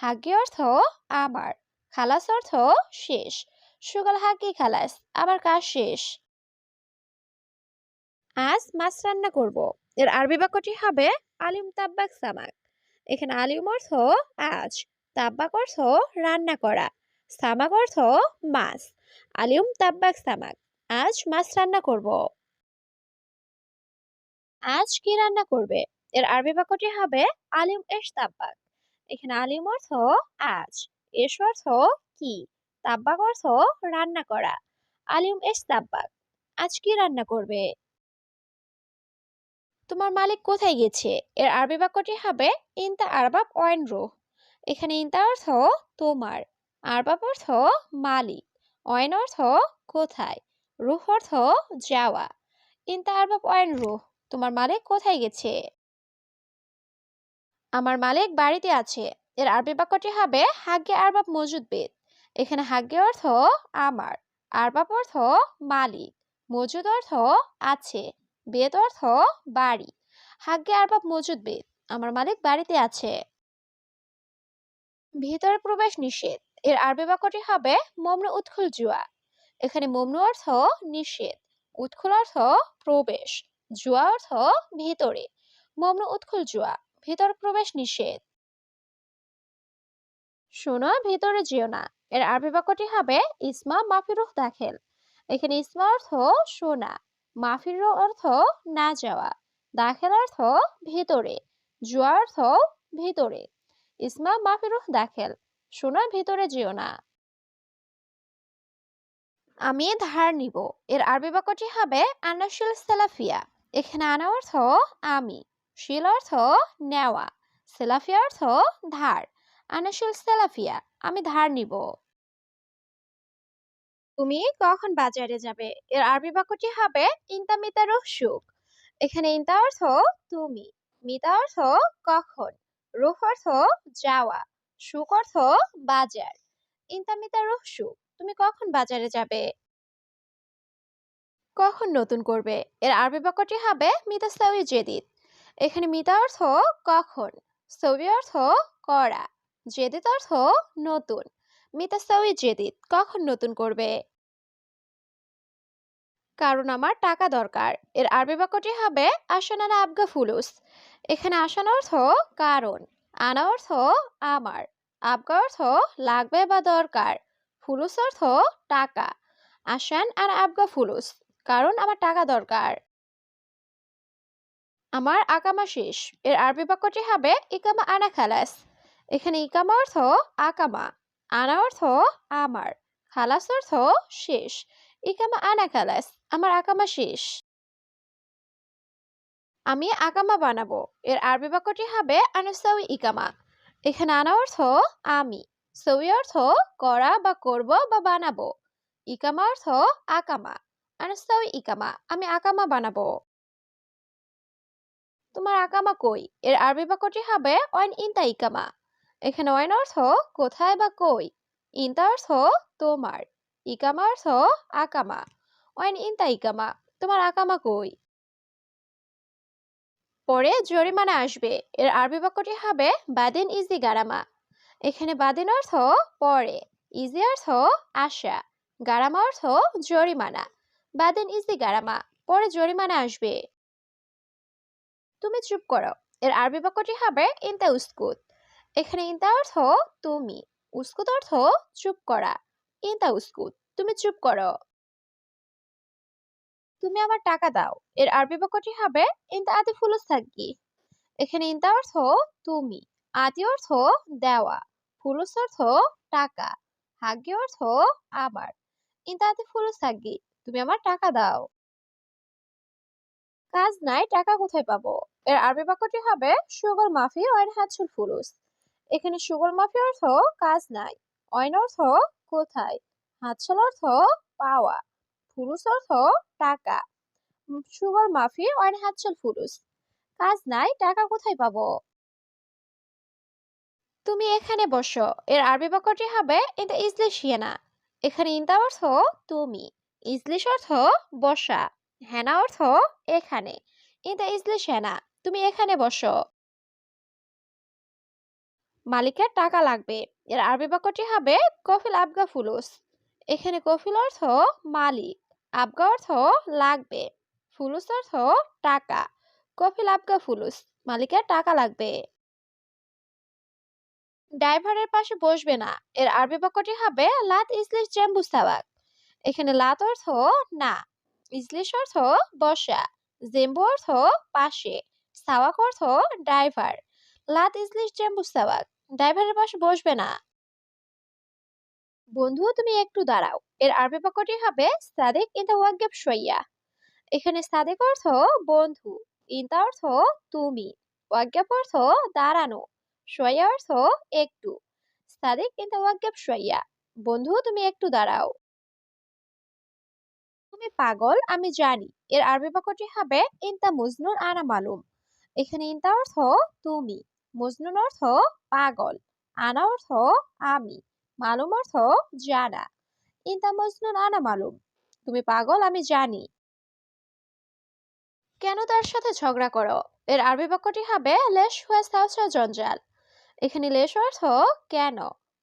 হাগ্গি অর্থ আমার, খালাস অর্থ শেষ, সুগল হাগি খালাস, আমার কাজ শেষ। আজ মাছ রান্না করব। এর আরবি বাক্যটি হবে আলিম তাব্বাক সামাক। এখানে আলিম অর্থ আজ, তাব্বাক অর্থ রান্না করা, সামাক অর্থ মাছ, আলিম তাব্বাক সামাক। আজ মাছ রান্না করব। আজ কি রান্না করবে? এর আরবি বাক্যটি হবে আলিম এশ তাব্বাক। এখানে আলিম অর্থ আজ, এস অর্থ কি, তাব্বাক অর্থ রান্না করা। আলিম এস তাব্বাক, আজ কি রান্না করবে? তোমার মালিক কোথায় গেছে? এর আরবি বাক্যটি হবে ইনতা আরবাব ওয়াইন রুহ। এখানে ইনতা অর্থ তোমার, আরবাব অর্থ মালিক ওয়াইন অর্থ কোথায়, রুহ অর্থ যাওয়া। ইনতা আরবাব ওয়াইন রুহ, তোমার মালিক কোথায় গেছে? আমার মালিক বাড়িতে আছে। এর আরবি বাক্যটি হবে হাগ্গে আরবাব মজুদ বেদ। এখানে হাগ্গে অর্থ আমার আরবাব অর্থ মালিক মজুদ অর্থ আছে বেদ অর্থ বাড়ি হাগ্গে আরবাব মজুদ বেদ আমার মালিক বাড়িতে আছে ভিতরে প্রবেশ নিষেধ। এর আরবি বাক্যটি হবে মমনু উৎখুল জুয়া এখানে মমনু অর্থ নিষেধ উৎখুল অর্থ প্রবেশ জুয়া অর্থ ভিতরে মমনু উৎখুল জুয়া ভিতর প্রবেশ নিষেধ। শোনো, ভিতরে যেও না। এর আরবি বাক্যটি হবে ইসমা মাফিরুহ দাখেল। এখানে ইসমা অর্থ শোনা মাফির অর্থ না যাওয়া, দাখেল অর্থ ভিতরে, জুয়া অর্থ ভিতরে। ইসমা মাফিরুহ দাখেল। শোনা, ভিতরে যেও না। আমি ধার নিব। এর আরবি বাক্যটি হবে আনাশিল সেলাফিয়া। এখানে আনা অর্থ আমি। শিল অর্থ নেওয়া সেলাফিয়া অর্থ ধার। আনাশিল সেলাফিয়া, আমি ধার নিব। তুমি কখন বাজারে যাবে? এর আরবি বাক্যটি হবে ইনতা মিতা রুহ সুখ। এখানে ইনতা অর্থ তুমি, মিতা অর্থ কখন, রুহ অর্থ যাওয়া, সুখ অর্থ বাজার। ইনতা মিতা রুহ সুখ, তুমি কখন বাজারে যাবে? কখন নতুন করবে? এর আরবি বাক্যটি হবে মিতা সাউই জেদিদ। এখানে মিতা অর্থ কখন সৌবি অর্থ করা, জেদিত অর্থ নতুন। মিতা সাউই জেদিদ কখন নতুন করবে? কারণ আমার টাকা দরকার। এর আরবি বাক্যটি হবে আসানানা আবগা ফুলুস। এখানে আসান অর্থ কারণ, আনা অর্থ আমার, আবগা অর্থ লাগবে বা দরকার, ফুলুস অর্থ টাকা আসান আর আবগা ফুলুস। কারণ আমার টাকা দরকার। আমার আকামা শেষ। এর আরবি বাক্যটি হবে ইকামা আনা খালাস। এখানে ইকামা অর্থ আকামা, আনা অর্থ আমার, খালাস অর্থ শেষ। ইকামা আনা খালাস, আমার আকামা শেষ। আমি আকামা বানাবো। এর আরবি বাক্যটি হবে আনুসাউই ইকামা। এখানে আনা অর্থ আমি সৌই অর্থ করা বা করব বা বানাবো। ইকামা অর্থ আকামা, আনুসাউই ইকামা, আমি আকামা বানাবো। তোমার আকামা কই? এর আরবি বাক্যটি হবে ওয়াইন ইনতা ইকামা এখানে ওয়াইন অর্থ কোথায় বা কই? ইনতা অর্থ তোমার। ইকামা অর্থ আকামা ওয়াইন ইনতা ইকামা তোমার আকামা কই? পরে জরিমানা আসবে। এর আরবি বাক্যটি হবে বাদিন ইজি গারামা এখানে বাদিন অর্থ পরে। ইজি অর্থ আশা। গারামা অর্থ জরিমানা। বাদিন ইজি গারামা পরে জরিমানা আসবে। তুমি চুপ করো। এর আরবি বাক্যটি হবে ইনতা উস্কুত। এখানে ইনতা অর্থ তুমি। উস্কুত অর্থ চুপ করা। ইনতা উস্কুত, তুমি চুপ করো। তুমি আমার টাকা দাও। এর আরবি বাক্যটি হবে ইনতা আতি ফুলুস থাকি এখানে ইনতা অর্থ তুমি। আতি অর্থ দেওয়া। ফুলুস অর্থ টাকা। হাগি অর্থ আমার। ইনতা আতি ফুলুস থাকি তুমি আমার টাকা দাও। কাজ নাই, টাকা কোথায় পাবো? এর আরবি বাক্যটি হবে, সুগল মাফি ওয়াইন হাতসুল ফুলুস। এখানে সুগল মাফি অর্থ কাজ নাই, অয়ন অর্থ কোথায় হাতছাল অর্থ পাওয়া ফুরুস অর্থ টাকা, সুগল মাফি অয়ন হাতছাল ফুরুস কাজ নাই, টাকা কোথায় পাবো? তুমি এখানে বসো, এর আরবি বাক্যটি হবে এটা ইজলিশিয়ানা এখানে ইন্তা অর্থ তুমি, ইজলিশ অর্থ বসা। হেনা অর্থ? এখানে। ইন্তা ইজলিশিয়ানা তুমি এখানে বসো। মালিকের টাকা লাগবে। এর আরবি বাক্যটি হবে কফিল আবগা ফুলুস। এখানে কফিল অর্থ মালিক, আবগা অর্থ লাগবে। ফুলুস অর্থ টাকা, কফিল আবগা ফুলুস, মালিকের টাকা লাগবে। ড্রাইভারের পাশে বসবে না। এর আরবি বাক্যটি হবে লাত ইজলিশ জেম্বু এখানে লাত অর্থ না। অর্থ বসা, জেম্বু অর্থ পাশে, সাওয়াক অর্থ ড্রাইভার লাত ইজলিশ জেম্বু সাওয়াক ড্রাইভারের পাশে বসবে না। বন্ধু, তুমি একটু দাঁড়াও, এর আরবি বাক্যটি হবে সাদেক ইনতা ওয়াজ্ঞাব শইয়া। এখানে সাদেক অর্থ বন্ধু, ইনতা অর্থ তুমি ওয়াজ্ঞাব অর্থ দাঁড়ানো, শইয়া অর্থ একটু, সাদেক ইনতা ওয়াজ্ঞাব শইয়া। বন্ধু, তুমি একটু দাঁড়াও। তুমি পাগল, আমি জানি। এর আরবি বাক্যটি হবে, ইনতা মজনুন আনা মালুম। এখানে ইনতা অর্থ, তুমি। মজনুন অর্থ, পাগল। আনা অর্থ, আমি। মালুম অর্থ, জানা। ইনতা মজনুন আনা মালুম। তুমি পাগল, আমি জানি। কেন তার সাথে ঝগড়া করো? এর আরবি বাক্যটি হবে, লেশ হুয়া সাউসা জঞ্জাল। এখানে লেশ অর্থ, কেন?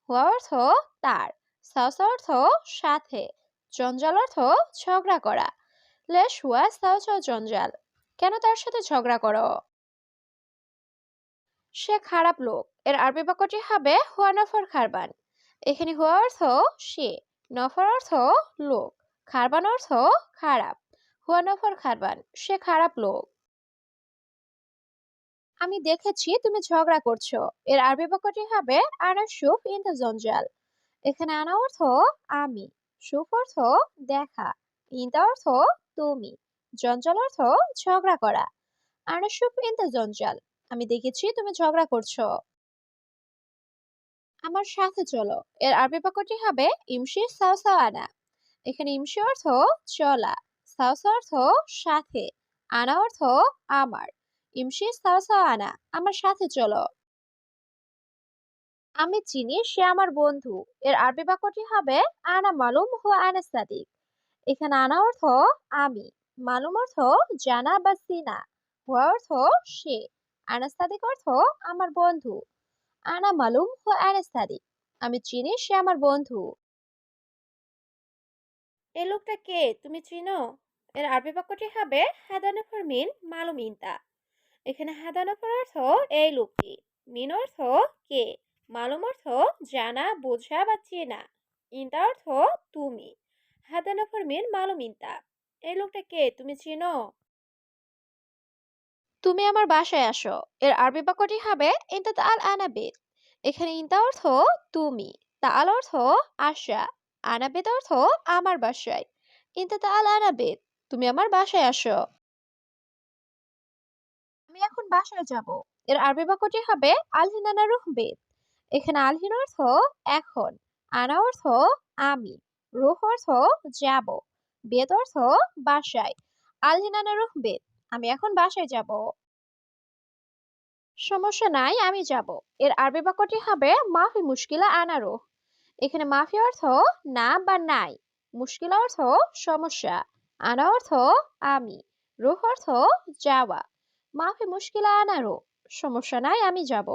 হুয়া অর্থ, তার। সাউসা অর্থ, সাথে। জঞ্জাল অর্থ ঝগড়া করা। লেশ হুয়া সাউসা জঞ্জাল। কেন তার সাথে ঝগড়া করো? সে খারাপ লোক। এর আরবি বাক্যটি হবে হুয়া নফর খারবান। এখানে হুয়া অর্থ সে, নফর অর্থ লোক, খারবান অর্থ খারাপ। হুয়া নফর খারবান, সে খারাপ লোক। আমি দেখেছি তুমি ঝগড়া করছ। এর আরবি বাক্যটি হবে আনা সুফ ইন দ্য জঞ্জাল। এখানে আনা অর্থ আমি। সুফ অর্থ দেখা ইন্দা অর্থ তুমি, জঞ্জাল অর্থ ঝগড়া করা আনা সুফ ইন জঞ্জাল। আমি দেখেছি তুমি ঝগড়া করছ। আমার সাথে চলো, এর আরবি বাক্যটি হবে ইমশি সাওসা আনা। এখানে ইমশি অর্থ চলা সাওসা অর্থ সাথে, আনা অর্থ আমার। ইমশি সাওসা আনা, আমার সাথে চলো। আমি চিনি, সে আমার বন্ধু। এর আরবি বাক্যটি হবে, আনা মালুম হো আনা সাদিক। এখানে আনা অর্থ আমি। মালুম অর্থ জানা বা সিনা হুয়া অর্থ সে আনা সাদিক অর্থ আমার বন্ধু। আনা মালুম হো আনা সাদিক। আমি চিনি, সে আমার বন্ধু। এই লোকটা কে? তুমি চিনো? এর আরবি বাক্যটি হবে হাদানাফর মিন, মালুম ইনতা। এখানে হাদানাফর অর্থ এই লোকটি। মিন অর্থ কে? মালুম অর্থ জানা, বোঝা বা চেনা। ইনতা অর্থ তুমি। হাদানাফর মিন মালুম ইনতা। এই লোকটা কে? তুমি চিনো? তুমি আমার বাসায় আসো। এর আরবি বাক্যটি হবে ইনতা তাল আনাবিদ এখানে ইনতা অর্থ তুমি। তাল অর্থ আসা আনাবিদ অর্থ আমার বাসায়। ইনতা তাল আনাবিদ তুমি আমার বাসায় আসো। আমি এখন বাসায় যাব। এর আরবি বাক্যটি হবে আলহিনানা রুহবেদ এখানে আলহিন অর্থ এখন, আনা অর্থ আমি, রুহ অর্থ যাব, বেদ অর্থ বাসায় আলহিনানা রুহবেদ আমি এখন বাসায় যাব। সমস্যা নাই, আমি যাব। এর আরবি বাক্যটি হবে মাফি মুশকিলা আনা রুহ। এখানে মাফি অর্থ না বা নাই, মুশকিল অর্থ সমস্যা, আনা অর্থ আমি, রুহ অর্থ যাওয়া, মাফি মুশকিলা আনা রুহ, সমস্যা নাই, আমি যাব।